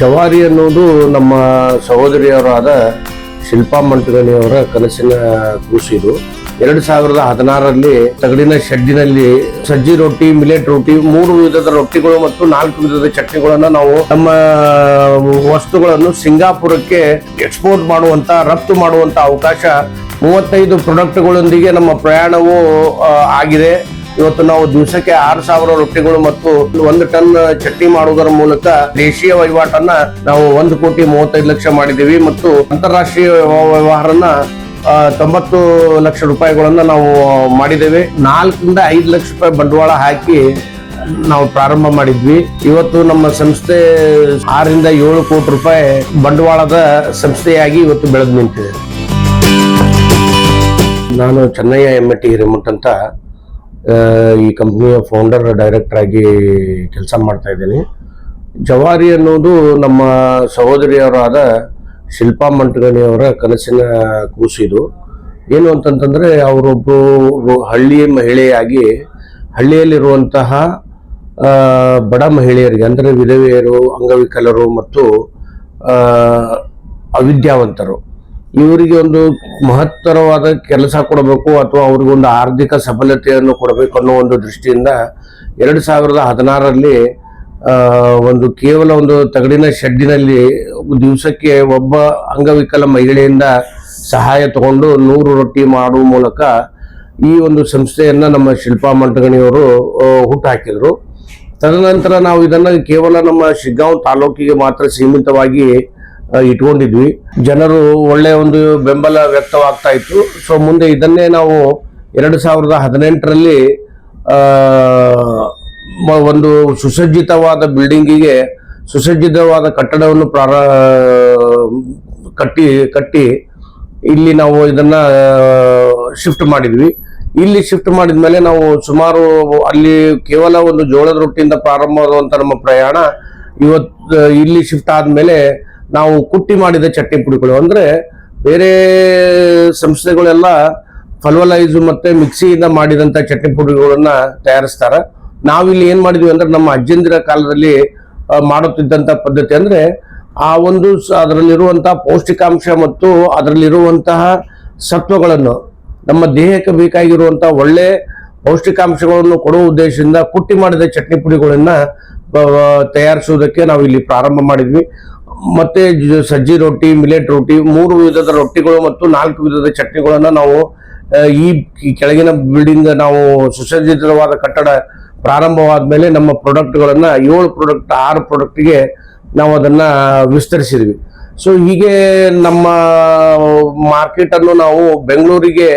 ಜವಾರಿ ಅನ್ನೋದು ನಮ್ಮ ಸಹೋದರಿಯವರಾದ ಶಿಲ್ಪಾ ಮಂಟಗಣಿಯವರ ಕನಸಿನ ಕೂಸು ಇದು. ಎರಡು ಸಾವಿರದ ಹದಿನಾರರಲ್ಲಿ ತಗಡಿನ ಶೆಡ್ಡಿನಲ್ಲಿ ಸಜ್ಜಿ ರೊಟ್ಟಿ, ಮಿಲೆಟ್ ರೊಟ್ಟಿ, ಮೂರು ವಿಧದ ರೊಟ್ಟಿಗಳು ಮತ್ತು ನಾಲ್ಕು ವಿಧದ ಚಟ್ನಿಗಳನ್ನು ನಾವು ನಮ್ಮ ವಸ್ತುಗಳನ್ನು ಸಿಂಗಾಪುರಕ್ಕೆ ಎಕ್ಸ್ಪೋರ್ಟ್ ಮಾಡುವಂತ, ರಫ್ತು ಮಾಡುವಂತ ಅವಕಾಶ ಮೂವತ್ತೈದು ಪ್ರಾಡಕ್ಟ್ಗಳೊಂದಿಗೆ ನಮ್ಮ ಪ್ರಯಾಣವು ಆಗಿದೆ. ಇವತ್ತು ನಾವು ದಿವಸಕ್ಕೆ ಆರು ಸಾವಿರ ರೊಟ್ಟಿಗಳು ಮತ್ತು ಒಂದು ಟನ್ ಚಟ್ನಿ ಮಾಡುವುದರ ಮೂಲಕ ದೇಶೀಯ ವಹಿವಾಟನ್ನ ನಾವು ಒಂದು ಕೋಟಿ ಮೂವತ್ತೈದು ಲಕ್ಷ ಮಾಡಿದ್ದೀವಿ ಮತ್ತು ಅಂತಾರಾಷ್ಟ್ರೀಯ ವ್ಯವ- ವ್ಯವಹಾರನ ತೊಂಬತ್ತು ಲಕ್ಷ ರೂಪಾಯಿಗಳನ್ನ ನಾವು ಮಾಡಿದ್ದೇವೆ. ನಾಲ್ಕರಿಂದ ಐದು ಲಕ್ಷ ರೂಪಾಯಿ ಬಂಡವಾಳ ಹಾಕಿ ನಾವು ಪ್ರಾರಂಭ ಮಾಡಿದ್ವಿ. ಇವತ್ತು ನಮ್ಮ ಸಂಸ್ಥೆ ಆರರಿಂದ ಏಳು ಕೋಟಿ ರೂಪಾಯಿ ಬಂಡವಾಳದ ಸಂಸ್ಥೆಯಾಗಿ ಇವತ್ತು ಬೆಳೆದು ನಿಂತಿದೆ. ನಾನು ಚೆನ್ನಯ್ಯ ಎಂ ಹಿರೇಮಠ್ ಅಂತ ಈ ಕಂಪ್ನಿಯ ಫೌಂಡರ್ ಡೈರೆಕ್ಟರ್ ಆಗಿ ಕೆಲಸ ಮಾಡ್ತಾ ಇದ್ದೀನಿ. ಜವಾರಿ ಅನ್ನೋದು ನಮ್ಮ ಸಹೋದರಿಯವರಾದ ಶಿಲ್ಪಾ ಮಂಟಗಣಿಯವರ ಕನಸಿನ ಕೂಸು ಇದು. ಏನು ಅಂತಂತಂದರೆ ಅವರೊಬ್ಬರು ಹಳ್ಳಿಯ ಮಹಿಳೆಯಾಗಿ ಹಳ್ಳಿಯಲ್ಲಿರುವಂತಹ ಬಡ ಮಹಿಳೆಯರಿಗೆ, ಅಂದರೆ ವಿಧವೆಯರು, ಅಂಗವಿಕಲರು ಮತ್ತು ಅವಿದ್ಯಾವಂತರು. ಇವರಿಗೆ ಒಂದು ಮಹತ್ತರವಾದ ಕೆಲಸ ಕೊಡಬೇಕು ಅಥವಾ ಅವ್ರಿಗೊಂದು ಆರ್ಥಿಕ ಸಫಲತೆಯನ್ನು ಕೊಡಬೇಕು ಅನ್ನೋ ಒಂದು ದೃಷ್ಟಿಯಿಂದ ಎರಡು ಸಾವಿರದ ಹದಿನಾರರಲ್ಲಿ ಒಂದು ಕೇವಲ ಒಂದು ತಗಡಿನ ಶೆಡ್ಡಿನಲ್ಲಿ ದಿವಸಕ್ಕೆ ಒಬ್ಬ ಅಂಗವಿಕಲ ಮಹಿಳೆಯಿಂದ ಸಹಾಯ ತಗೊಂಡು ನೂರು ರೊಟ್ಟಿ ಮಾಡುವ ಮೂಲಕ ಈ ಒಂದು ಸಂಸ್ಥೆಯನ್ನು ನಮ್ಮ ಶಿಲ್ಪಾ ಮಂಟಗಣಿಯವರು ಹುಟ್ಟುಹಾಕಿದರು ತದನಂತರ ನಾವು ಇದನ್ನು ಕೇವಲ ನಮ್ಮ ಶಿಗ್ಗಾಂವ್ ತಾಲೂಕಿಗೆ ಮಾತ್ರ ಸೀಮಿತವಾಗಿ ಇಟ್ಕೊಂಡಿದ್ವಿ. ಜನರು ಒಳ್ಳೆಯ ಒಂದು ಬೆಂಬಲ ವ್ಯಕ್ತವಾಗ್ತಾ ಇತ್ತು. ಸೊ ಮುಂದೆ ಇದನ್ನೇ ನಾವು ಎರಡು ಸಾವಿರದ ಹದಿನೆಂಟರಲ್ಲಿ ಒಂದು ಸುಸಜ್ಜಿತವಾದ ಬಿಲ್ಡಿಂಗಿಗೆ ಸುಸಜ್ಜಿತವಾದ ಕಟ್ಟಡವನ್ನು ಪ್ರಾರ, ಕಟ್ಟಿ ಕಟ್ಟಿ ಇಲ್ಲಿ ನಾವು ಇದನ್ನ ಶಿಫ್ಟ್ ಮಾಡಿದ್ವಿ. ಇಲ್ಲಿ ಶಿಫ್ಟ್ ಮಾಡಿದ ಮೇಲೆ ನಾವು ಸುಮಾರು ಅಲ್ಲಿ ಕೇವಲ ಒಂದು ಜೋಳದ ರೊಟ್ಟಿಯಿಂದ ಪ್ರಾರಂಭವಾದಂತ ನಮ್ಮ ಪ್ರಯಾಣ ಇವತ್ತು ಇಲ್ಲಿ ಶಿಫ್ಟ್ ಆದ್ಮೇಲೆ ನಾವು ಕುಟ್ಟಿ ಮಾಡಿದ ಚಟ್ನಿ ಪುಡಿಗಳು ಅಂದ್ರೆ ಬೇರೆ ಸಂಸ್ಥೆಗಳೆಲ್ಲ ಫಲ್ವಲೈಸು ಮತ್ತೆ ಮಿಕ್ಸಿಯಿಂದ ಮಾಡಿದಂತ ಚಟ್ನಿ ಪುಡಿಗಳನ್ನ ತಯಾರಿಸ್ತಾರೆ. ನಾವಿಲ್ಲಿ ಏನು ಮಾಡಿದ್ವಿ ಅಂದ್ರೆ ನಮ್ಮ ಅಜ್ಜಂದಿರ ಕಾಲದಲ್ಲಿ ಮಾಡುತ್ತಿದ್ದಂಥ ಪದ್ಧತಿ ಅಂದ್ರೆ ಆ ಒಂದು ಅದರಲ್ಲಿರುವಂತಹ ಪೌಷ್ಟಿಕಾಂಶ ಮತ್ತು ಅದರಲ್ಲಿರುವಂತಹ ಸತ್ವಗಳನ್ನು, ನಮ್ಮ ದೇಹಕ್ಕೆ ಬೇಕಾಗಿರುವಂತಹ ಒಳ್ಳೆ ಪೌಷ್ಟಿಕಾಂಶಗಳನ್ನು ಕೊಡುವ ಉದ್ದೇಶದಿಂದ ಕುಟ್ಟಿ ಮಾಡಿದ ಚಟ್ನಿ ಪುಡಿಗಳನ್ನ ತಯಾರಿಸುವುದಕ್ಕೆ ನಾವು ಇಲ್ಲಿ ಪ್ರಾರಂಭ ಮಾಡಿದ್ವಿ. ಮತ್ತೆ ಸಜ್ಜಿ ರೊಟ್ಟಿ ಮಿಲೆಟ್ ರೊಟ್ಟಿ, ಮೂರು ವಿಧದ ರೊಟ್ಟಿಗಳು ಮತ್ತು ನಾಲ್ಕು ವಿಧದ ಚಟ್ನಿಗಳನ್ನು ನಾವು ಈ ಕೆಳಗಿನ ಬಿಲ್ಡಿಂಗ್ ನಾವು ಸುಸಜ್ಜಿತವಾದ ಕಟ್ಟಡ ಪ್ರಾರಂಭವಾದ ಮೇಲೆ ನಮ್ಮ ಪ್ರಾಡಕ್ಟ್ಗಳನ್ನು ಏಳು ಪ್ರಾಡಕ್ಟ್ ಆರು ಪ್ರಾಡಕ್ಟ್ಗೆ ನಾವು ಅದನ್ನ ವಿಸ್ತರಿಸಿದ್ವಿ. ಸೊ ಹೀಗೆ ನಮ್ಮ ಮಾರ್ಕೆಟ್ ಅನ್ನು ನಾವು ಬೆಂಗಳೂರಿಗೆ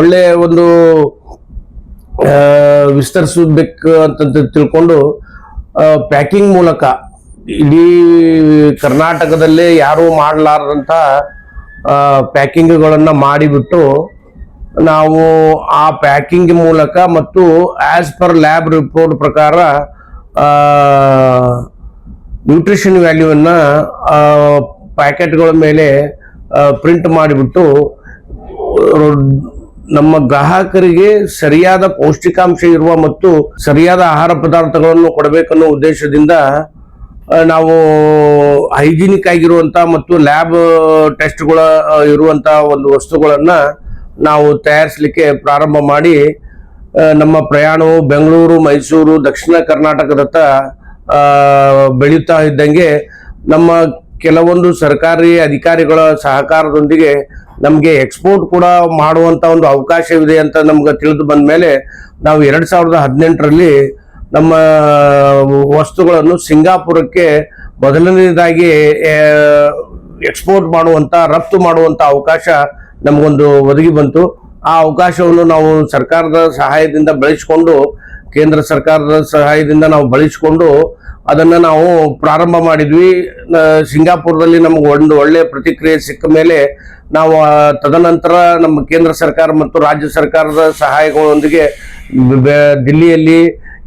ಒಳ್ಳೆ ಒಂದು ವಿಸ್ತರಿಸಬೇಕು ಅಂತ ತಿಳ್ಕೊಂಡು ಪ್ಯಾಕಿಂಗ್ ಮೂಲಕ ಇಡೀ ಕರ್ನಾಟಕದಲ್ಲೇ ಯಾರೂ ಮಾಡಲಾರದಂಥ ಪ್ಯಾಕಿಂಗ್ಗಳನ್ನು ಮಾಡಿಬಿಟ್ಟು ನಾವು ಆ ಪ್ಯಾಕಿಂಗ್ ಮೂಲಕ ಮತ್ತು ಆಸ್ ಪರ್ ಲ್ಯಾಬ್ ರಿಪೋರ್ಟ್ ಪ್ರಕಾರ ನ್ಯೂಟ್ರಿಷನ್ ವ್ಯಾಲ್ಯೂವನ್ನು ಪ್ಯಾಕೆಟ್ಗಳ ಮೇಲೆ ಪ್ರಿಂಟ್ ಮಾಡಿಬಿಟ್ಟು ನಮ್ಮ ಗ್ರಾಹಕರಿಗೆ ಸರಿಯಾದ ಪೌಷ್ಟಿಕಾಂಶ ಇರುವ ಮತ್ತು ಸರಿಯಾದ ಆಹಾರ ಪದಾರ್ಥಗಳನ್ನು ಕೊಡಬೇಕನ್ನೋ ಉದ್ದೇಶದಿಂದ ನಾವು ಹೈಜಿನಿಕ್ ಆಗಿರುವಂತ ಮತ್ತು ಲ್ಯಾಬ್ ಟೆಸ್ಟ್ಗಳ ಇರುವಂತ ಒಂದು ವಸ್ತುಗಳನ್ನ ನಾವು ತಯಾರಿಸಲಿಕ್ಕೆ ಪ್ರಾರಂಭ ಮಾಡಿ ನಮ್ಮ ಪ್ರಯಾಣವು ಬೆಂಗಳೂರು, ಮೈಸೂರು, ದಕ್ಷಿಣ ಕರ್ನಾಟಕದತ್ತ ಬೆಳೀತಾ ಇದ್ದಂಗೆ ನಮ್ಮ ಕೆಲವೊಂದು ಸರ್ಕಾರಿ ಅಧಿಕಾರಿಗಳ ಸಹಕಾರದೊಂದಿಗೆ ನಮಗೆ ಎಕ್ಸ್ಪೋರ್ಟ್ ಕೂಡ ಮಾಡುವಂತ ಒಂದು ಅವಕಾಶವಿದೆ ಅಂತ ನಮ್ಗೆ ತಿಳಿದು ಬಂದ ಮೇಲೆ ನಾವು ಎರಡು ಸಾವಿರದ ಹದಿನೆಂಟರಲ್ಲಿ ನಮ್ಮ ವಸ್ತುಗಳನ್ನು ಸಿಂಗಾಪುರಕ್ಕೆ ಮೊದಲನೇದಾಗಿ ಎಕ್ಸ್ಪೋರ್ಟ್ ಮಾಡುವಂತ, ರಫ್ತು ಮಾಡುವಂತ ಅವಕಾಶ ನಮಗೊಂದು ಒದಗಿ ಬಂತು. ಆ ಅವಕಾಶವನ್ನು ನಾವು ಸರ್ಕಾರದ ಸಹಾಯದಿಂದ ಬಳಸಿಕೊಂಡು, ಕೇಂದ್ರ ಸರ್ಕಾರದ ಸಹಾಯದಿಂದ ನಾವು ಬಳಸಿಕೊಂಡು ಅದನ್ನು ನಾವು ಪ್ರಾರಂಭ ಮಾಡಿದ್ವಿ. ಸಿಂಗಾಪುರದಲ್ಲಿ ನಮ್ಗೆ ಒಂದು ಒಳ್ಳೆಯ ಪ್ರತಿಕ್ರಿಯೆ ಸಿಕ್ಕ ಮೇಲೆ ನಾವು ತದನಂತರ ನಮ್ಮ ಕೇಂದ್ರ ಸರ್ಕಾರ ಮತ್ತು ರಾಜ್ಯ ಸರ್ಕಾರದ ಸಹಾಯಗಳೊಂದಿಗೆ ದಿಲ್ಲಿಯಲ್ಲಿ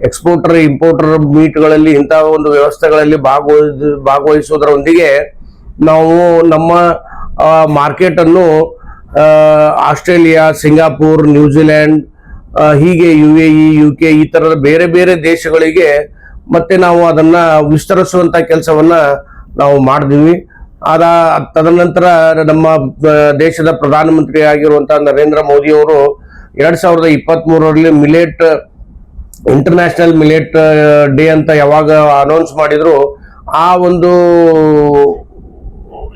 ಎಕ್ಸ್ಪೋರ್ಟರ್ ಇಂಪೋರ್ಟರ್ ಮೀಟ್ಗಳಲ್ಲಿ ಇಂತಹ ಒಂದು ವ್ಯವಸ್ಥೆಗಳಲ್ಲಿ ಭಾಗವಹಿಸ ಭಾಗವಹಿಸುವುದರೊಂದಿಗೆ ನಾವು ನಮ್ಮ ಮಾರ್ಕೆಟ್ ಅನ್ನು ಆಸ್ಟ್ರೇಲಿಯಾ, ಸಿಂಗಾಪುರ್ ನ್ಯೂಜಿಲೆಂಡ್ ಹೀಗೆ U A E U K ಈ ತರದ ಬೇರೆ ಬೇರೆ ದೇಶಗಳಿಗೆ ಮತ್ತೆ ನಾವು ಅದನ್ನ ವಿಸ್ತರಿಸುವಂತ ಕೆಲಸವನ್ನ ನಾವು ಮಾಡಿದ್ವಿ. ಅದ ತದನಂತರ ನಮ್ಮ ದೇಶದ ಪ್ರಧಾನಮಂತ್ರಿ ಆಗಿರುವಂತಹ ನರೇಂದ್ರ ಮೋದಿ ಅವರು ಎರಡ್ ಸಾವಿರದ ಇಪ್ಪತ್ತ್ ಮೂರರಲ್ಲಿ ಮಿಲೆಟ್ ಇಂಟರ್ನ್ಯಾಷನಲ್ ಮಿಲೇಟ್ ಡೇ ಅಂತ ಯಾವಾಗ ಅನೌನ್ಸ್ ಮಾಡಿದ್ರು, ಆ ಒಂದು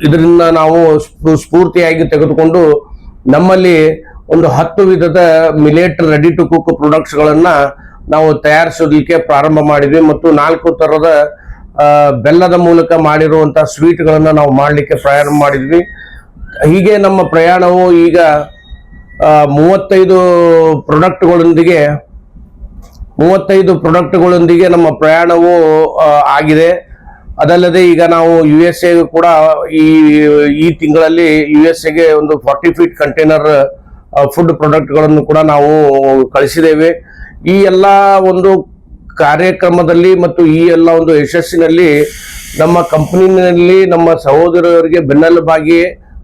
ಇದರಿಂದ ನಾವು ಸ್ಫೂ- ಸ್ಫೂರ್ತಿಯಾಗಿ ತೆಗೆದುಕೊಂಡು ನಮ್ಮಲ್ಲಿ ಒಂದು ಹತ್ತು ವಿಧದ ಮಿಲೆಟ್ ರೆಡಿ ಟು ಕುಕ್ ಪ್ರೊಡಕ್ಟ್ಸ್ಗಳನ್ನು ನಾವು ತಯಾರಿಸೋದಕ್ಕೆ ಪ್ರಾರಂಭ ಮಾಡಿದ್ವಿ ಮತ್ತು ನಾಲ್ಕು ತರದ ಬೆಲ್ಲದ ಮೂಲಕ ಮಾಡಿರುವಂಥ ಸ್ವೀಟ್ಗಳನ್ನು ನಾವು ಮಾಡಲಿಕ್ಕೆ ಪ್ರಾರಂಭ ಮಾಡಿದ್ವಿ. ಹೀಗೆ ನಮ್ಮ ಪ್ರಯಾಣವು ಈಗ ಮೂವತ್ತೈದು ಪ್ರಾಡಕ್ಟ್ಗಳೊಂದಿಗೆ ಮೂವತ್ತೈದು ಪ್ರಾಡಕ್ಟ್ಗಳೊಂದಿಗೆ ನಮ್ಮ ಪ್ರಯಾಣವು ಆಗಿದೆ. ಅದಲ್ಲದೆ ಈಗ ನಾವು ಯು ಎಸ್ ಎ ಕೂಡ ಈ ಈ ತಿಂಗಳಲ್ಲಿ ಯು ಎಸ್ ಎಗೆ ಒಂದು ಫಾರ್ಟಿ ಫೀಟ್ ಕಂಟೈನರ್ ಫುಡ್ ಪ್ರಾಡಕ್ಟ್ಗಳನ್ನು ಕೂಡ ನಾವು ಕಳಿಸಿದ್ದೇವೆ. ಈ ಎಲ್ಲ ಒಂದು ಕಾರ್ಯಕ್ರಮದಲ್ಲಿ ಮತ್ತು ಈ ಎಲ್ಲ ಒಂದು ಯಶಸ್ಸಿನಲ್ಲಿ ನಮ್ಮ ಕಂಪ್ನಿನಲ್ಲಿ ನಮ್ಮ ಸಹೋದರರಿಗೆ ಬೆನ್ನೆಲುಬಾಗಿ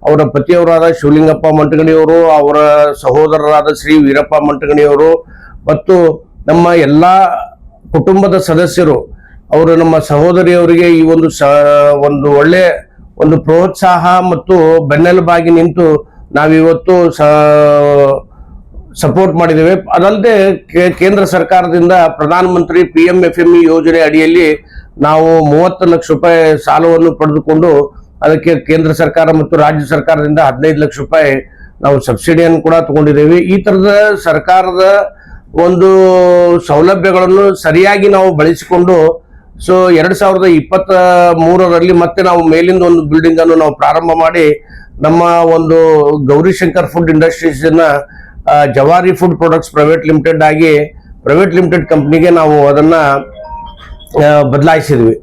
ಅವರ ಪತಿಯವರಾದ ಶಿವಲಿಂಗಪ್ಪ ಮಂಟಗಣಿಯವರು, ಅವರ ಸಹೋದರರಾದ ಶ್ರೀ ವೀರಪ್ಪ ಮಂಟಗಣಿಯವರು ಮತ್ತು ನಮ್ಮ ಎಲ್ಲ ಕುಟುಂಬದ ಸದಸ್ಯರು, ಅವರು ನಮ್ಮ ಸಹೋದರಿಯವರಿಗೆ ಈ ಒಂದು ಸ, ಒಂದು ಒಳ್ಳೆ ಒಂದು ಪ್ರೋತ್ಸಾಹ ಮತ್ತು ಬೆನ್ನೆಲುಬಾಗಿ ನಿಂತು ನಾವಿವತ್ತು ಸ, ಸಪೋರ್ಟ್ ಮಾಡಿದ್ದೇವೆ. ಅದಲ್ಲದೆ ಕೇಂದ್ರ ಸರ್ಕಾರದಿಂದ ಪ್ರಧಾನಮಂತ್ರಿ P M F M E ಯೋಜನೆ ಅಡಿಯಲ್ಲಿ ನಾವು ಮೂವತ್ತು ಲಕ್ಷ ರೂಪಾಯಿ ಸಾಲವನ್ನು ಪಡೆದುಕೊಂಡು ಅದಕ್ಕೆ ಕೇಂದ್ರ ಸರ್ಕಾರ ಮತ್ತು ರಾಜ್ಯ ಸರ್ಕಾರದಿಂದ ಹದಿನೈದು ಲಕ್ಷ ರೂಪಾಯಿ ನಾವು ಸಬ್ಸಿಡಿಯನ್ನು ಕೂಡ ತಗೊಂಡಿದ್ದೇವೆ. ಈ ತರದ ಸರ್ಕಾರದ ಒಂದು ಸೌಲಭ್ಯಗಳನ್ನು ಸರಿಯಾಗಿ ನಾವು ಬಳಸಿಕೊಂಡು, ಸೊ ಎರಡು ಸಾವಿರದ ಇಪ್ಪತ್ತ ಮೂರರಲ್ಲಿ ಮತ್ತೆ ನಾವು ಮೇಲಿಂದ ಒಂದು ಬಿಲ್ಡಿಂಗ್ ಅನ್ನು ನಾವು ಪ್ರಾರಂಭ ಮಾಡಿ, ನಮ್ಮ ಒಂದು Gaurishankar food industries Jawari food products private limited ಆಗಿ ಪ್ರೈವೇಟ್ ಲಿಮಿಟೆಡ್ ಕಂಪ್ನಿಗೆ ನಾವು ಅದನ್ನ ಬದಲಾಯಿಸಿದ್ವಿ.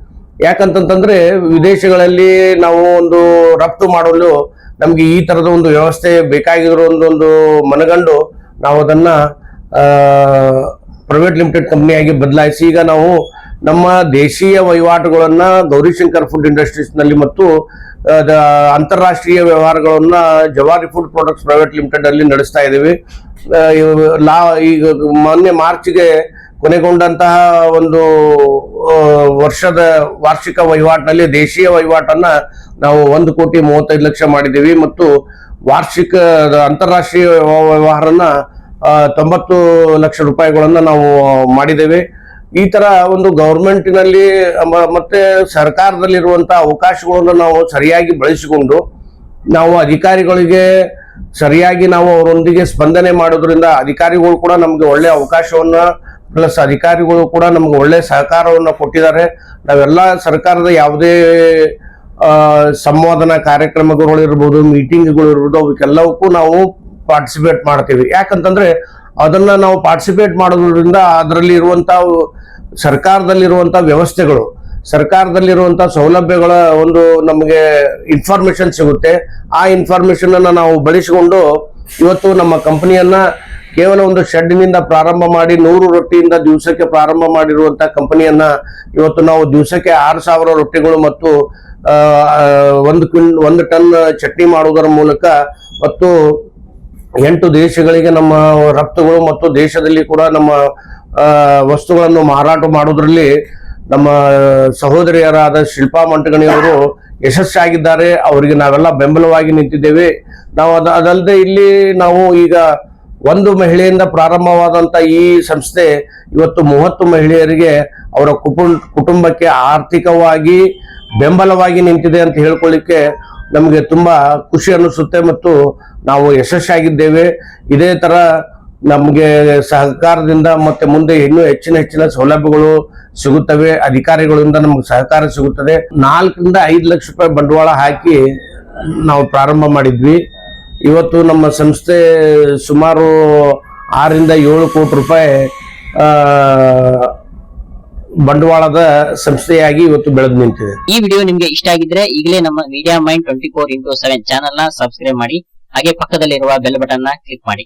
ಯಾಕಂತಂತಂದ್ರೆ ವಿದೇಶಗಳಲ್ಲಿ ನಾವು ಒಂದು ರಫ್ತು ಮಾಡಲು ನಮ್ಗೆ ಈ ತರದ ಒಂದು ವ್ಯವಸ್ಥೆ ಬೇಕಾಗಿರೋ ಒಂದೊಂದು ಮನಗಂಡು ನಾವು ಅದನ್ನ ಪ್ರೈವೇಟ್ ಲಿಮಿಟೆಡ್ ಕಂಪ್ನಿಯಾಗಿ ಬದಲಾಯಿಸಿ ಈಗ ನಾವು ನಮ್ಮ ದೇಶೀಯ ವಹಿವಾಟುಗಳನ್ನು ಗೌರಿಶಂಕರ್ ಫುಡ್ ಇಂಡಸ್ಟ್ರೀಸ್ನಲ್ಲಿ ಮತ್ತು ಅಂತಾರಾಷ್ಟ್ರೀಯ ವ್ಯವಹಾರಗಳನ್ನು ಜವಾರಿ ಫುಡ್ ಪ್ರಾಡಕ್ಟ್ಸ್ ಪ್ರೈವೇಟ್ ಲಿಮಿಟೆಡ್ ಅಲ್ಲಿ ನಡೆಸ್ತಾ ಇದ್ದೀವಿ. ಲಾ, ಈಗ ಮೊನ್ನೆ ಮಾರ್ಚ್ಗೆ ಕೊನೆಗೊಂಡಂತಹ ಒಂದು ವರ್ಷದ ವಾರ್ಷಿಕ ವಹಿವಾಟಿನಲ್ಲಿ ದೇಶೀಯ ವಹಿವಾಟನ್ನ ನಾವು ಒಂದು ಕೋಟಿ ಮೂವತ್ತೈದು ಲಕ್ಷ ಮಾಡಿದ್ದೀವಿ ಮತ್ತು ವಾರ್ಷಿಕ ಅಂತಾರಾಷ್ಟ್ರೀಯ ವ್ಯವ- ವ್ಯವಹಾರನ ತೊಂಬತ್ತು ಲಕ್ಷ ರೂಪಾಯಿಗಳನ್ನ ನಾವು ಮಾಡಿದ್ದೇವೆ. ಈ ತರ ಒಂದು ಗೌರ್ಮೆಂಟಿನಲ್ಲಿ ಮತ್ತು ಸರ್ಕಾರದಲ್ಲಿರುವಂತಹ ಅವಕಾಶಗಳನ್ನು ನಾವು ಸರಿಯಾಗಿ ಬಳಸಿಕೊಂಡು ನಾವು ಅಧಿಕಾರಿಗಳಿಗೆ ಸರಿಯಾಗಿ ನಾವು ಅವರೊಂದಿಗೆ ಸ್ಪಂದನೆ ಮಾಡೋದ್ರಿಂದ ಅಧಿಕಾರಿಗಳು ಕೂಡ ನಮಗೆ ಒಳ್ಳೆ ಅವಕಾಶವನ್ನ, ಪ್ಲಸ್ ಅಧಿಕಾರಿಗಳು ಕೂಡ ನಮ್ಗೆ ಒಳ್ಳೆ ಸಹಕಾರವನ್ನ ಕೊಟ್ಟಿದ್ದಾರೆ. ನಾವೆಲ್ಲ ಸರ್ಕಾರದ ಯಾವುದೇ ಕಾರ್ಯಕ್ರಮಗಳು ಇರ್ಬೋದು ಮೀಟಿಂಗ್ಗಳು ಇರ್ಬೋದು, ಅವಕ್ಕೆಲ್ಲವಕ್ಕೂ ನಾವು ಪಾರ್ಟಿಸಿಪೇಟ್ ಮಾಡ್ತೀವಿ. ಯಾಕಂತಂದ್ರೆ ಅದನ್ನ ನಾವು ಪಾರ್ಟಿಸಿಪೇಟ್ ಮಾಡೋದ್ರಿಂದ ಅದರಲ್ಲಿ ಇರುವಂತ ಸರ್ಕಾರದಲ್ಲಿರುವಂತಹ ವ್ಯವಸ್ಥೆಗಳು, ಸರ್ಕಾರದಲ್ಲಿರುವಂತ ಸೌಲಭ್ಯಗಳ ಒಂದು ನಮಗೆ ಇನ್ಫಾರ್ಮೇಶನ್ ಸಿಗುತ್ತೆ. ಆ ಇನ್ಫಾರ್ಮೇಶನ್ ಅನ್ನ ನಾವು ಬಳಸಿಕೊಂಡು ಇವತ್ತು ನಮ್ಮ ಕಂಪನಿಯನ್ನ ಕೇವಲ ಒಂದು ಶೆಡ್ನಿಂದ ಪ್ರಾರಂಭ ಮಾಡಿ ನೂರು ರೊಟ್ಟಿಯಿಂದ ದಿವಸಕ್ಕೆ ಪ್ರಾರಂಭ ಮಾಡಿರುವಂತ ಕಂಪನಿಯನ್ನ ಇವತ್ತು ನಾವು ದಿವಸಕ್ಕೆ ಆರು ಸಾವಿರ ರೊಟ್ಟಿಗಳು ಮತ್ತು ಒಂದು ಕ್ವಿನ್, ಒಂದು ಟನ್ ಚಟ್ನಿ ಮಾಡುವುದರ ಮೂಲಕ ಮತ್ತು ಎಂಟು ದೇಶಗಳಿಗೆ ನಮ್ಮ ರಫ್ತುಗಳು ಮತ್ತು ದೇಶದಲ್ಲಿ ಕೂಡ ನಮ್ಮ ವಸ್ತುಗಳನ್ನು ಮಾರಾಟ ಮಾಡೋದ್ರಲ್ಲಿ ನಮ್ಮ ಸಹೋದರಿಯರಾದ ಶಿಲ್ಪಾ ಮಂಟಗಣಿಯವರು ಯಶಸ್ಸಾಗಿದ್ದಾರೆ. ಅವರಿಗೆ ನಾವೆಲ್ಲ ಬೆಂಬಲವಾಗಿ ನಿಂತಿದ್ದೇವೆ. ನಾವು ಅದ, ಅದಲ್ಲದೆ ಇಲ್ಲಿ ನಾವು ಈಗ ಒಂದು ಮಹಿಳೆಯಿಂದ ಪ್ರಾರಂಭವಾದಂಥ ಈ ಸಂಸ್ಥೆ ಇವತ್ತು ಮೂವತ್ತು ಮಹಿಳೆಯರಿಗೆ ಅವರ ಕುಟುಂಬ ಕುಟುಂಬಕ್ಕೆ ಆರ್ಥಿಕವಾಗಿ ಬೆಂಬಲವಾಗಿ ನಿಂತಿದೆ ಅಂತ ಹೇಳ್ಕೊಳ್ಳಿಕ್ಕೆ ನಮಗೆ ತುಂಬ ಖುಷಿ ಅನಿಸುತ್ತೆ ಮತ್ತು ನಾವು ಯಶಸ್ಸಾಗಿದ್ದೇವೆ. ಇದೇ ಥರ ನಮಗೆ ಸಹಕಾರದಿಂದ ಮತ್ತೆ ಮುಂದೆ ಇನ್ನೂ ಹೆಚ್ಚಿನ ಹೆಚ್ಚಿನ ಸೌಲಭ್ಯಗಳು ಸಿಗುತ್ತವೆ. ಅಧಿಕಾರಿಗಳಿಂದ ನಮಗೆ ಸಹಕಾರ ಸಿಗುತ್ತದೆ. ನಾಲ್ಕರಿಂದ ಐದು ಲಕ್ಷ ರೂಪಾಯಿ ಬಂಡವಾಳ ಹಾಕಿ ನಾವು ಪ್ರಾರಂಭ ಮಾಡಿದ್ವಿ. ಇವತ್ತು ನಮ್ಮ ಸಂಸ್ಥೆ ಸುಮಾರು ಆರರಿಂದ ಏಳು ಕೋಟಿ ರೂಪಾಯಿ ಬಂಡವಾಳದ ಸಂಸ್ಥೆಯಾಗಿ ಇವತ್ತು ಬೆಳೆದು ನಿಂತಿದೆ. ಈ ವಿಡಿಯೋ ನಿಮ್ಗೆ ಇಷ್ಟ ಆಗಿದ್ರೆ ಈಗಲೇ ನಮ್ಮ media mind twenty four into seven ಚಾನಲ್ನ ಸಬ್ಸ್ಕ್ರೈಬ್ ಮಾಡಿ, ಹಾಗೆ ಪಕ್ಕದಲ್ಲಿರುವ ಬೆಲ್ ಬಟನ್ನ ಕ್ಲಿಕ್ ಮಾಡಿ.